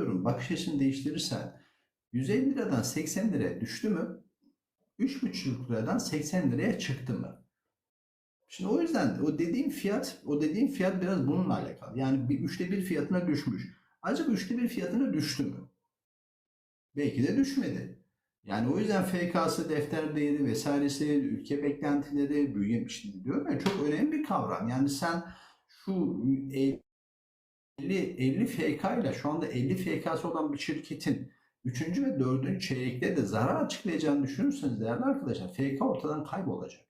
soruyorum. Bakış açını değiştirirsen 150 liradan 80 liraya düştü mü? 3,5 liradan 80 liraya çıktı mı? Şimdi o yüzden o dediğim fiyat, o dediğim fiyat biraz bununla alakalı. Yani bir üçte bir fiyatına düşmüş. Acaba üçte bir fiyatına düştü mü? Belki de düşmedi. Yani o yüzden FK'sı, defter değeri vesairesi, ülke beklentileri, büyüyen şimdi diyorum ya çok önemli bir kavram. Yani sen şu 50, 50 FK ile şu anda 50 FK'sı olan bir şirketin 3. ve 4. çeyrekte de zarar açıklayacağını düşünürseniz değerli arkadaşlar FK ortadan kaybolacak.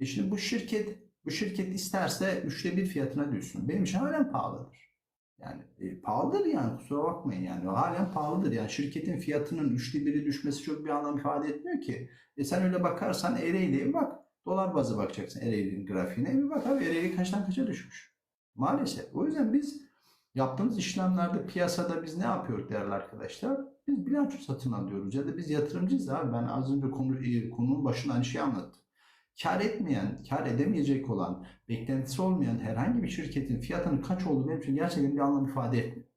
E şimdi bu şirket bu şirket isterse üçte bir fiyatına düşsün. Benim için halen pahalıdır. Yani e, pahalıdır yani kusura bakmayın yani halen pahalıdır. Yani şirketin fiyatının üçte biri düşmesi çok bir anlam ifade etmiyor ki. E sen öyle bakarsan Ereğli'ye bak. Dolar bazı bakacaksın Ereğli'nin grafiğine. Bir bak abi Ereğli kaçtan kaça düşmüş. Maalesef. O yüzden biz yaptığımız işlemlerde piyasada biz ne yapıyoruz değerli arkadaşlar? Biz bilanço satın alıyoruz ya da biz yatırımcıyız abi. Ben az önce konu, e, konunun başında aynı şeyi anlattım. Kar etmeyen, kar edemeyecek olan, beklentisi olmayan herhangi bir şirketin fiyatının kaç olduğu benim için gerçekten bir anlam ifade etmiyor.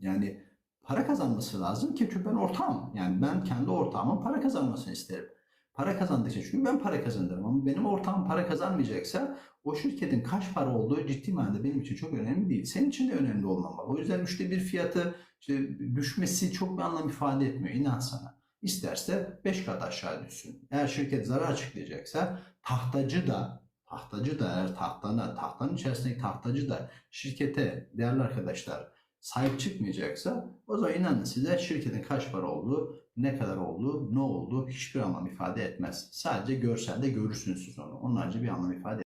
Yani para kazanması lazım ki çünkü ben ortağım. Yani ben kendi ortağımın para kazanmasını isterim. Para kazandıkça çünkü ben para kazanırım ama benim ortağım para kazanmayacaksa o şirketin kaç para olduğu ciddi manada benim için çok önemli değil. Senin için de önemli olmamalı. O yüzden üçte bir fiyatı işte düşmesi çok bir anlam ifade etmiyor. İnan sana. İsterse 5 kat aşağı düşsün. Eğer şirket zarar açıklayacaksa tahtacı da tahtacı da eğer tahtana, tahtanın içerisindeki tahtacı da şirkete değerli arkadaşlar sahip çıkmayacaksa o zaman inanın size şirketin kaç para olduğu, ne kadar olduğu, ne olduğu hiçbir anlam ifade etmez. Sadece görselde görürsünüz siz onu. Onun harici bir anlam ifade